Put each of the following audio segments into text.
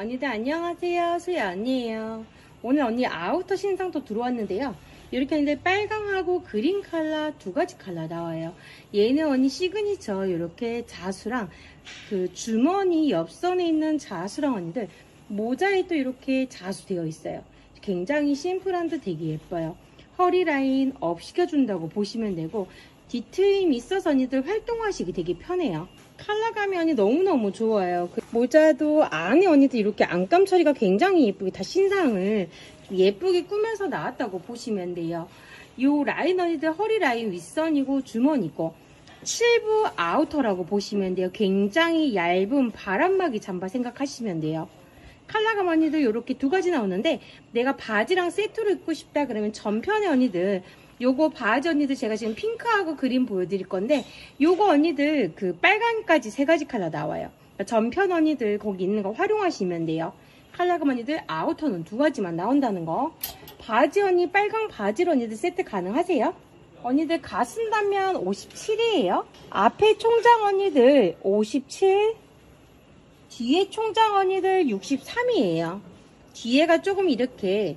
언니들 안녕하세요. 수야 언니예요. 오늘 언니 아우터 신상도 들어왔는데요. 이렇게 했는데 빨강하고 그린 컬러 두 가지 컬러 나와요. 얘는 언니 시그니처 이렇게 자수랑 그 주머니 옆선에 있는 자수랑 언니들 모자에 또 이렇게 자수 되어 있어요. 굉장히 심플한데 되게 예뻐요. 허리 라인 업 시켜준다고 보시면 되고 뒤트임 있어서 언니들 활동하시기 되게 편해요. 컬러감이 언니 너무너무 좋아요. 그 모자도 안에 언니들 이렇게 안감 처리가 굉장히 예쁘게 다 신상을 좀 예쁘게 꾸며서 나왔다고 보시면 돼요. 요 라인 언니들 허리 라인 윗선이고 주머니고 7부 아우터라고 보시면 돼요. 굉장히 얇은 바람막이 잠바 생각하시면 돼요. 컬러감 언니들 이렇게 두 가지 나오는데 내가 바지랑 세트로 입고 싶다 그러면 전편의 언니들 요거 바지 언니들 제가 지금 핑크하고 그린 보여드릴 건데 요거 언니들 그 빨간까지 세 가지 컬러 나와요. 그러니까 전편 언니들 거기 있는 거 활용하시면 돼요. 컬러감 언니들 아우터는 두 가지만 나온다는 거. 바지 언니 빨강 바지 언니들 세트 가능하세요? 언니들 가슴 단면 57이에요. 앞에 총장 언니들 57. 뒤에 총장 언니들 63이에요. 뒤에가 조금 이렇게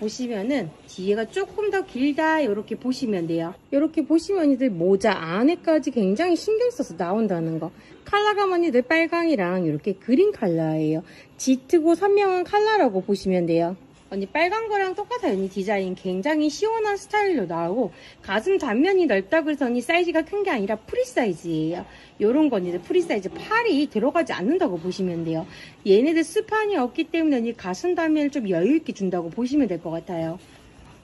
보시면은 뒤에가 조금 더 길다 이렇게 보시면 돼요. 이렇게 보시면 언니들 모자 안에까지 굉장히 신경 써서 나온다는 거. 컬러감 언니들 빨강이랑 이렇게 그린 컬러예요. 짙고 선명한 컬러라고 보시면 돼요. 언니 빨간 거랑 똑같아요. 언니 디자인 굉장히 시원한 스타일로 나오고 가슴 단면이 넓다 그래서 언니 사이즈가 큰 게 아니라 프리 사이즈예요. 요런 거 언니들 프리 사이즈 팔이 들어가지 않는다고 보시면 돼요. 얘네들 스판이 없기 때문에 언니 가슴 단면을 좀 여유 있게 준다고 보시면 될 것 같아요.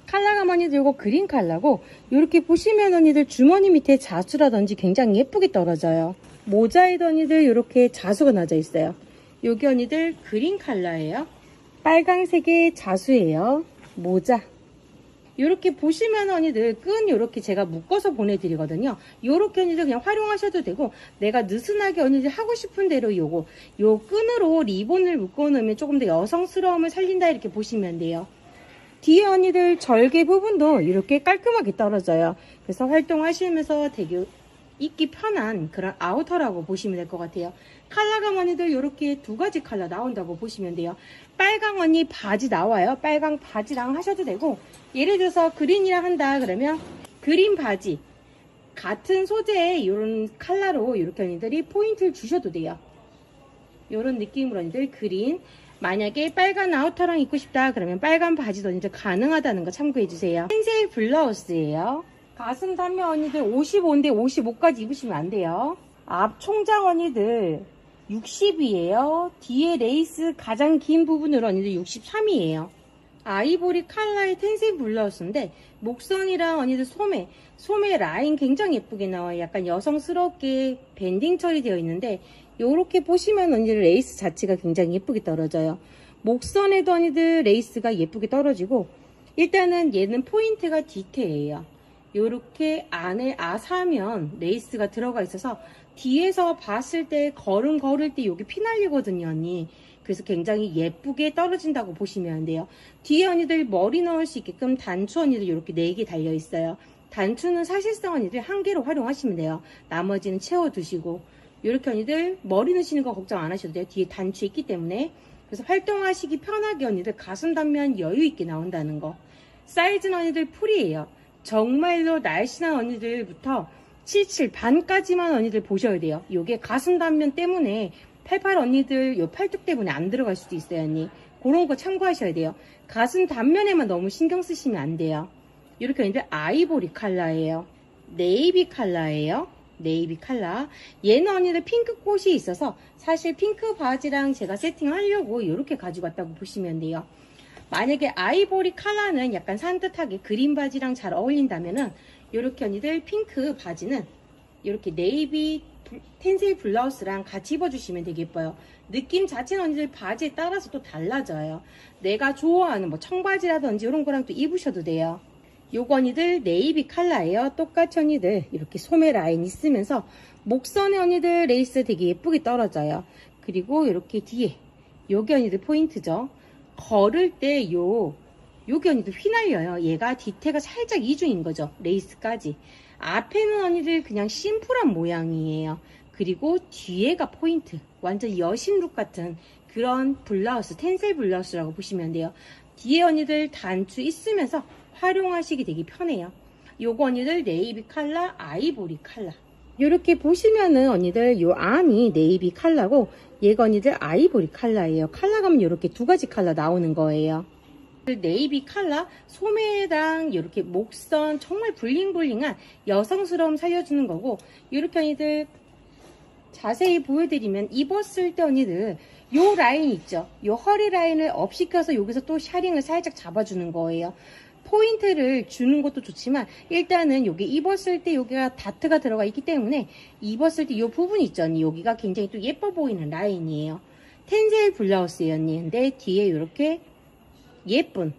컬러감 언니들 이거 그린 컬러고 이렇게 보시면 언니들 주머니 밑에 자수라든지 굉장히 예쁘게 떨어져요. 모자에도 언니들 이렇게 자수가 나져 있어요. 여기 언니들 그린 컬러예요. 빨강색의 자수예요. 모자. 이렇게 보시면 언니들 끈 이렇게 제가 묶어서 보내드리거든요. 요렇게 언니들 그냥 활용하셔도 되고 내가 느슨하게 언니들 하고 싶은 대로 요거 요 끈으로 리본을 묶어 놓으면 조금 더 여성스러움을 살린다 이렇게 보시면 돼요. 뒤에 언니들 절개 부분도 이렇게 깔끔하게 떨어져요. 그래서 활동하시면서 되게 입기 편한 그런 아우터라고 보시면 될 것 같아요. 컬러감 언니들 이렇게 두 가지 컬러 나온다고 보시면 돼요. 빨강 언니 바지 나와요. 빨강 바지랑 하셔도 되고 예를 들어서 그린이랑 한다 그러면 그린 바지 같은 소재의 이런 컬러로 이렇게 언니들이 포인트를 주셔도 돼요. 이런 느낌으로 언니들 그린 만약에 빨간 아우터랑 입고 싶다 그러면 빨간 바지도 언니들 가능하다는 거 참고해 주세요. 흰색 블라우스예요. 가슴 단면 언니들 55인데 55까지 입으시면 안 돼요. 앞 총장 언니들 60이에요. 뒤에 레이스 가장 긴 부분으로 언니들 63이에요. 아이보리 칼라의 텐세 블라우스인데 목선이랑 언니들 소매 소매 라인 굉장히 예쁘게 나와요. 약간 여성스럽게 밴딩 처리되어 있는데 이렇게 보시면 언니들 레이스 자체가 굉장히 예쁘게 떨어져요. 목선에도 언니들 레이스가 예쁘게 떨어지고 일단은 얘는 포인트가 디테예요. 요렇게 안에 아사면 레이스가 들어가 있어서 뒤에서 봤을 때 걸음 걸을 때 여기 피날리거든요 언니. 그래서 굉장히 예쁘게 떨어진다고 보시면 돼요. 뒤에 언니들 머리 넣을 수 있게끔 단추 언니들 이렇게 4개 달려 있어요. 단추는 사실상 언니들 한 개로 활용하시면 돼요. 나머지는 채워 두시고. 이렇게 언니들 머리 넣으시는 거 걱정 안 하셔도 돼요. 뒤에 단추 있기 때문에. 그래서 활동하시기 편하게 언니들 가슴 단면 여유 있게 나온다는 거. 사이즈는 언니들 풀이에요 정말로 날씬한 언니들부터 77 반까지만 언니들 보셔야 돼요. 요게 가슴 단면 때문에 88 언니들 요 팔뚝 때문에 안 들어갈 수도 있어요, 언니. 그런 거 참고하셔야 돼요. 가슴 단면에만 너무 신경 쓰시면 안 돼요. 이렇게 언니들 아이보리 컬러예요. 네이비 컬러예요. 네이비 컬러. 얘는 언니들 핑크 꽃이 있어서 사실 핑크 바지랑 제가 세팅하려고 이렇게 가지고 왔다고 보시면 돼요. 만약에 아이보리 컬러는 약간 산뜻하게 그린 바지랑 잘 어울린다면은 이렇게 언니들 핑크 바지는 이렇게 네이비 블- 텐셀 블라우스랑 같이 입어주시면 되게 예뻐요. 느낌 자체는 언니들 바지에 따라서 또 달라져요. 내가 좋아하는 뭐 청바지라든지 이런 거랑 또 입으셔도 돼요. 요거 언니들 네이비 컬러예요. 똑같이 언니들 이렇게 소매 라인 있으면서 목선에 언니들 레이스 되게 예쁘게 떨어져요. 그리고 이렇게 뒤에 요게 언니들 포인트죠. 걸을 때 요, 요게 언니들 휘날려요. 얘가 뒤태가 살짝 이중인 거죠. 레이스까지. 앞에는 언니들 그냥 심플한 모양이에요. 그리고 뒤에가 포인트. 완전 여신 룩 같은 그런 블라우스, 텐셀 블라우스라고 보시면 돼요. 뒤에 언니들 단추 있으면서 활용하시기 되게 편해요. 요거 언니들 네이비 칼라, 아이보리 칼라. 이렇게 보시면은 언니들 요 안이 네이비 칼라고 얘가 언니들 아이보리 칼라예요. 칼라 가면 이렇게 두 가지 칼라 나오는 거예요. 그 네이비 칼라 소매랑 이렇게 목선 정말 블링블링한 여성스러움 살려주는 거고 이렇게 언니들 자세히 보여드리면 입었을 때 언니들 요 라인 있죠 요 허리 라인을 업시켜서 여기서 또 샤링을 살짝 잡아주는 거예요 포인트를 주는 것도 좋지만 일단은 여기 입었을 때 여기가 다트가 들어가 있기 때문에 입었을 때요 부분 있죠 언니 여기가 굉장히 또 예뻐 보이는 라인이에요 텐셀 블라우스예요 언니 근데 뒤에 이렇게 예쁜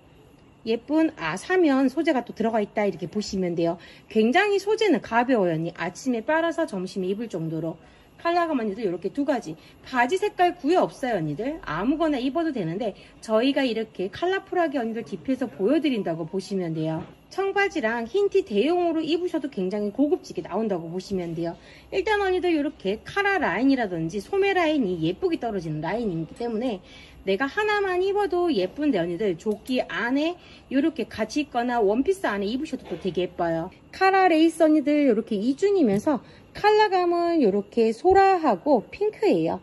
예쁜 아사면 소재가 또 들어가 있다 이렇게 보시면 돼요. 굉장히 소재는 가벼워요. 언니. 아침에 빨아서 점심에 입을 정도로 컬러가 언니들 이렇게 두 가지. 바지 색깔 구애 없어요 언니들. 아무거나 입어도 되는데 저희가 이렇게 컬러풀하게 언니들 딥해서 보여드린다고 보시면 돼요. 청바지랑 흰 티 대용으로 입으셔도 굉장히 고급지게 나온다고 보시면 돼요. 일단 언니들 이렇게 카라 라인이라든지 소매 라인이 예쁘게 떨어지는 라인이기 때문에 내가 하나만 입어도 예쁜데 언니들 조끼 안에 이렇게 같이 입거나 원피스 안에 입으셔도 또 되게 예뻐요. 카라 레이스 언니들 이렇게 이중이면서 컬러감은 이렇게 소라하고 핑크예요.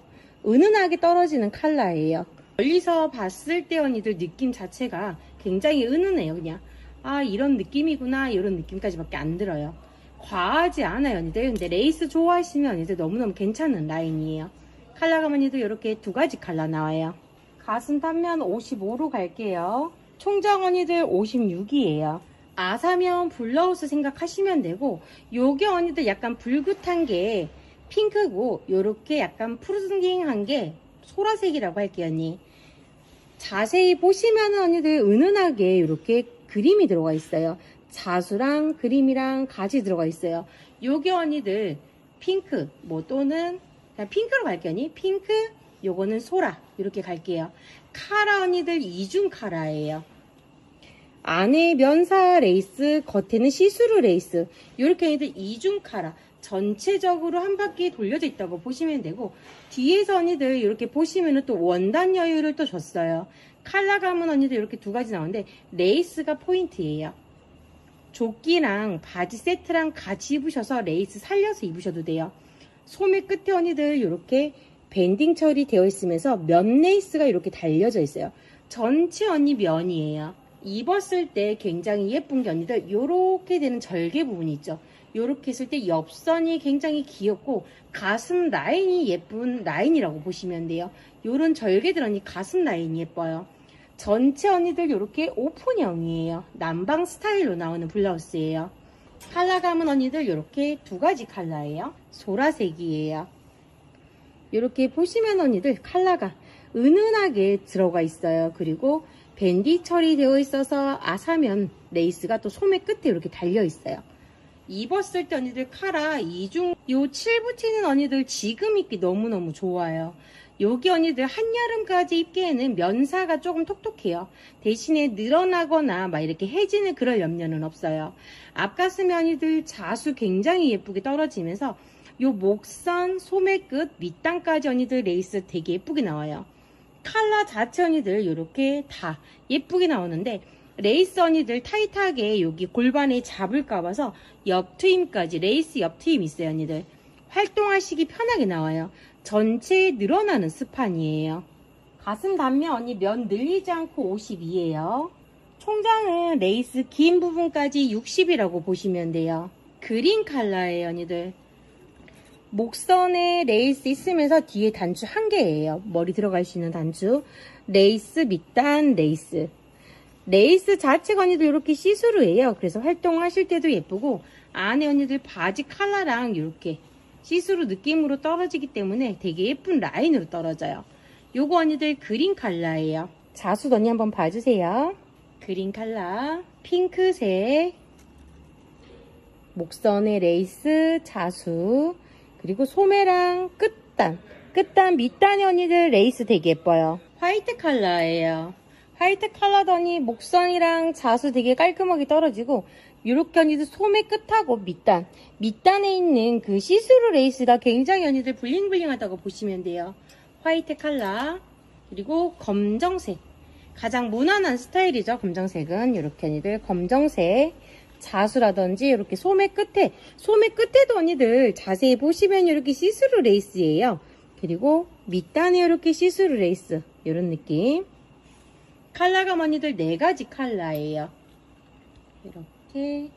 은은하게 떨어지는 컬러예요. 멀리서 봤을 때 언니들 느낌 자체가 굉장히 은은해요. 그냥 아 이런 느낌이구나 이런 느낌까지밖에 안 들어요. 과하지 않아요 언니들. 근데 레이스 좋아하시면 언니들 너무너무 괜찮은 라인이에요. 컬러감 언니들 이렇게 두 가지 컬러 나와요. 가슴 단면 55로 갈게요. 총장 언니들 56이에요. 아사면 블라우스 생각하시면 되고 요게 언니들 약간 불긋한 게 핑크고 요렇게 약간 푸르딩한 게 소라색이라고 할게요 언니. 자세히 보시면 언니들 은은하게 이렇게 그림이 들어가 있어요. 자수랑 그림이랑 가지 들어가 있어요. 요게 언니들 핑크 뭐 또는 그냥 핑크로 갈게요 언니. 핑크 요거는 소라 이렇게 갈게요. 카라 언니들 이중 카라예요. 안에 면사 레이스, 겉에는 시스루 레이스. 이렇게 언니들 이중 카라. 전체적으로 한 바퀴 돌려져 있다고 보시면 되고 뒤에서 언니들 이렇게 보시면은 또 원단 여유를 또 줬어요. 칼라감은 언니들 이렇게 두 가지 나오는데 레이스가 포인트예요. 조끼랑 바지 세트랑 같이 입으셔서 레이스 살려서 입으셔도 돼요. 소매 끝에 언니들 이렇게 밴딩 처리 되어 있으면서 면 레이스가 이렇게 달려져 있어요. 전체 언니 면이에요. 입었을 때 굉장히 예쁜 게 언니들 이렇게 되는 절개 부분이 있죠. 이렇게 했을 때 옆선이 굉장히 귀엽고 가슴 라인이 예쁜 라인이라고 보시면 돼요. 요런 절개 들 언니 가슴 라인이 예뻐요. 전체 언니들 이렇게 오픈형이에요. 남방 스타일로 나오는 블라우스예요. 컬러감은 언니들 이렇게 두 가지 컬러예요. 소라색이에요. 이렇게 보시면 언니들 컬러가 은은하게 들어가 있어요. 그리고 밴디 처리되어 있어서 아사면 레이스가 또 소매 끝에 이렇게 달려 있어요. 입었을 때 언니들 카라 이중 요 7부티는 언니들 지금 입기 너무너무 좋아요. 여기 언니들 한여름까지 입기에는 면사가 조금 톡톡해요. 대신에 늘어나거나 막 이렇게 해지는 그럴 염려는 없어요. 앞가슴 언니들 자수 굉장히 예쁘게 떨어지면서 요 목선, 소매 끝, 밑단까지 언니들 레이스 되게 예쁘게 나와요. 칼라 자체 언니들 이렇게 다 예쁘게 나오는데 레이스 언니들 타이트하게 여기 골반에 잡을까 봐서 옆 트임까지 레이스 옆 트임 있어요 언니들. 활동하시기 편하게 나와요. 전체 늘어나는 스판이에요. 가슴 단면 언니 면 늘리지 않고 52예요. 총장은 레이스 긴 부분까지 60이라고 보시면 돼요. 그린 컬러예요 언니들 목선에 레이스 있으면서 뒤에 단추 한 개예요. 머리 들어갈 수 있는 단추. 레이스, 밑단, 레이스. 레이스 자체가 언니들 이렇게 시스루예요. 그래서 활동하실 때도 예쁘고 안에 언니들 바지 컬러랑 이렇게 시스루 느낌으로 떨어지기 때문에 되게 예쁜 라인으로 떨어져요. 요거 언니들 그린 컬러예요. 자수 언니 한번 봐주세요. 그린 컬러, 핑크색, 목선에 레이스, 자수, 그리고 소매랑 끝단 끝단 밑단의 언니들 레이스 되게 예뻐요. 화이트 컬러예요. 화이트 컬러더니 목선이랑 자수 되게 깔끔하게 떨어지고 이렇게 언니들 소매 끝하고 밑단. 밑단에 있는 그 시스루 레이스가 굉장히 언니들 블링블링하다고 보시면 돼요. 화이트 컬러 그리고 검정색. 가장 무난한 스타일이죠. 검정색은. 이렇게 언니들 검정색 자수라든지 이렇게 소매 끝에 소매 끝에도 언니들 자세히 보시면 이렇게 시스루 레이스예요. 그리고 밑단에 이렇게 시스루 레이스 이런 느낌. 칼라감 언니들 네 가지 칼라예요. 이렇게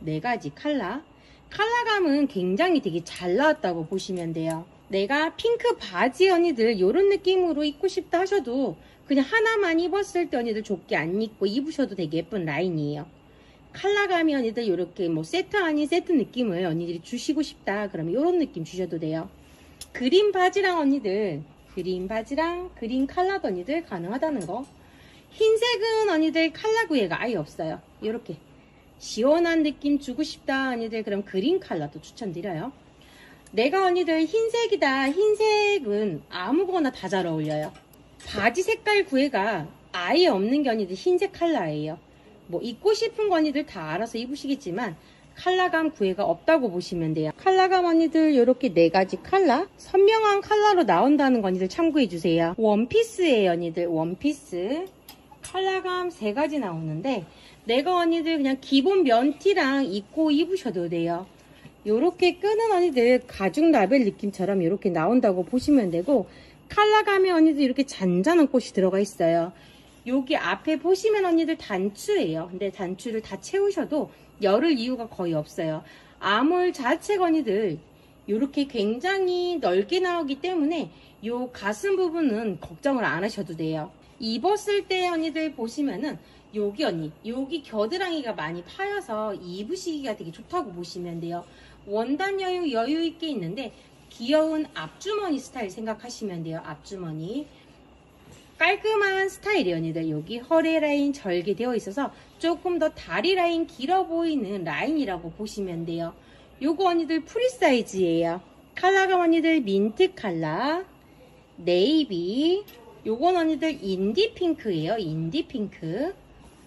네 가지 칼라. 칼라감은 굉장히 되게 잘 나왔다고 보시면 돼요. 내가 핑크 바지 언니들 이런 느낌으로 입고 싶다 하셔도 그냥 하나만 입었을 때 언니들 좁게 안 입고 입으셔도 되게 예쁜 라인이에요. 칼라감이 언니들 이렇게 뭐 세트 아닌 세트 느낌을 언니들이 주시고 싶다 그러면 이런 느낌 주셔도 돼요. 그린 바지랑 언니들 그린 바지랑 그린 칼라도 언니들 가능하다는 거. 흰색은 언니들 칼라 구애가 아예 없어요. 이렇게 시원한 느낌 주고 싶다 언니들 그럼 그린 컬러도 추천드려요. 내가 언니들 흰색이다 흰색은 아무거나 다 잘 어울려요. 바지 색깔 구애가 아예 없는 게 언니들 흰색 컬러예요. 뭐 입고 싶은 거 언니들 다 알아서 입으시겠지만 컬러감 구애가 없다고 보시면 돼요. 컬러감 언니들 이렇게 네 가지 컬러 선명한 컬러로 나온다는 거 언니들 참고해 주세요. 원피스예요 언니들 원피스 컬러감 세 가지 나오는데 내가 언니들 그냥 기본 면티랑 입고 입으셔도 돼요. 요렇게 끄는 언니들 가죽 라벨 느낌처럼 이렇게 나온다고 보시면 되고 컬러감에 언니들 이렇게 잔잔한 꽃이 들어가 있어요. 여기 앞에 보시면 언니들 단추예요. 근데 단추를 다 채우셔도 열을 이유가 거의 없어요. 암홀 자체가 언니들 이렇게 굉장히 넓게 나오기 때문에 요 가슴 부분은 걱정을 안 하셔도 돼요. 입었을 때 언니들 보시면은 여기 언니 여기 겨드랑이가 많이 파여서 입으시기가 되게 좋다고 보시면 돼요. 원단 여유 여유 있게 있는데 귀여운 앞주머니 스타일 생각하시면 돼요. 앞주머니 깔끔한 언니들. 여기 허리 라인 절개되어 있어서 조금 더 다리 라인 길어 보이는 라인이라고 보시면 돼요. 요거 언니들 프리 사이즈예요. 컬러가 언니들 민트 컬러, 네이비, 요건 언니들 인디 핑크예요. 인디 핑크.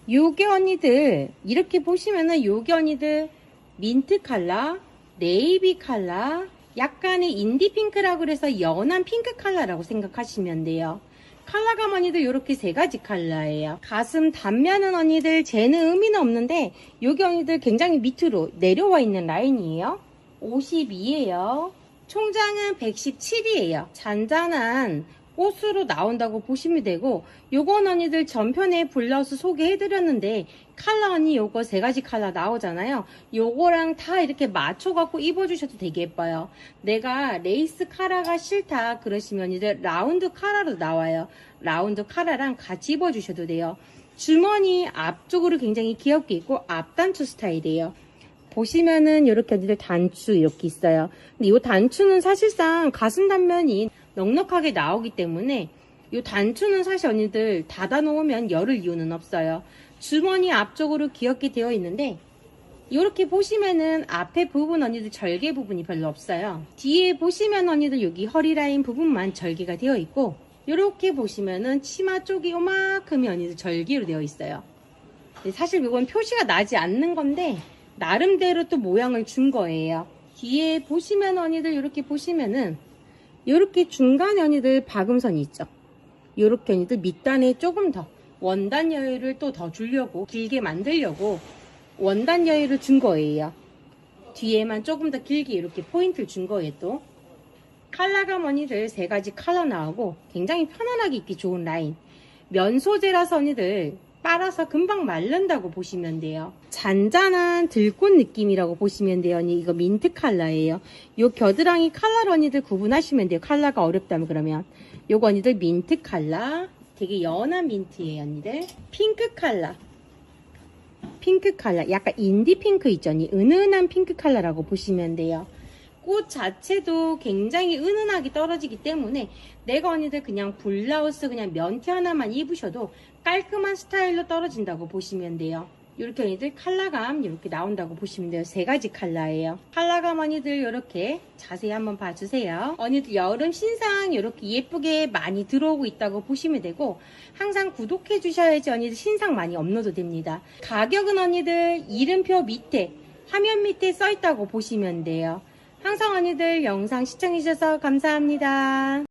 요게 언니들 이렇게 보시면은 요게 언니들 민트 컬러, 네이비 컬러, 약간의 인디 핑크라고 그래서 연한 핑크 컬러라고 생각하시면 돼요. 컬러감 언니들 이렇게 세 가지 컬러예요. 가슴 단면은 언니들 쟤는 의미는 없는데 여기 언니들 굉장히 밑으로 내려와 있는 라인이에요. 52예요. 총장은 117이에요. 잔잔한 꽃으로 나온다고 보시면 되고 요건 언니들 전편에 블라우스 소개해드렸는데 칼라 언니 요거 세 가지 칼라 나오잖아요. 요거랑 다 이렇게 맞춰갖고 입어주셔도 되게 예뻐요. 내가 레이스 카라가 싫다 그러시면 언니들 라운드 카라로 나와요. 라운드 카라랑 같이 입어주셔도 돼요. 주머니 앞쪽으로 굉장히 귀엽게 있고 앞단추 스타일이에요. 보시면은 이렇게 언니들 단추 이렇게 있어요. 근데 이 단추는 사실상 가슴 단면이 넉넉하게 나오기 때문에 이 단추는 사실 언니들 닫아 놓으면 열을 이유는 없어요. 주머니 앞쪽으로 귀엽게 되어 있는데 이렇게 보시면은 앞에 부분 언니들 절개 부분이 별로 없어요. 뒤에 보시면 언니들 여기 허리 라인 부분만 절개가 되어 있고 이렇게 보시면은 치마 쪽이 요만큼이 언니들 절개로 되어 있어요. 근데 사실 이건 표시가 나지 않는 건데 나름대로 또 모양을 준 거예요. 뒤에 보시면 언니들 이렇게 보시면은 이렇게 중간에 언니들 박음선이 있죠. 이렇게 언니들 밑단에 조금 더 원단 여유를 또 더 주려고 길게 만들려고 원단 여유를 준 거예요. 뒤에만 조금 더 길게 이렇게 포인트를 준 거예요 또. 칼라감 언니들 세 가지 컬러 나오고 굉장히 편안하게 입기 좋은 라인. 면 소재라서 언니들 빨아서 금방 마른다고 보시면 돼요. 잔잔한 들꽃 느낌이라고 보시면 돼요. 이거 민트 컬러예요. 요 겨드랑이 컬러 언니들 구분하시면 돼요. 컬러가 어렵다면 그러면. 요거 언니들 민트 컬러. 되게 연한 민트예요 언니들. 핑크 컬러. 핑크 컬러. 약간 인디 핑크 있죠 언니. 은은한 핑크 컬러라고 보시면 돼요. 꽃 자체도 굉장히 은은하게 떨어지기 때문에 내가 언니들 그냥 블라우스 그냥 면티 하나만 입으셔도 깔끔한 스타일로 떨어진다고 보시면 돼요. 이렇게 언니들 컬러감 이렇게 나온다고 보시면 돼요. 세 가지 컬러예요. 컬러감 언니들 이렇게 자세히 한번 봐주세요. 언니들 여름 신상 이렇게 예쁘게 많이 들어오고 있다고 보시면 되고 항상 구독해 주셔야지 언니들 신상 많이 업로드 됩니다. 가격은 언니들 이름표 밑에 화면 밑에 써 있다고 보시면 돼요. 항상 언니들 영상 시청해주셔서 감사합니다.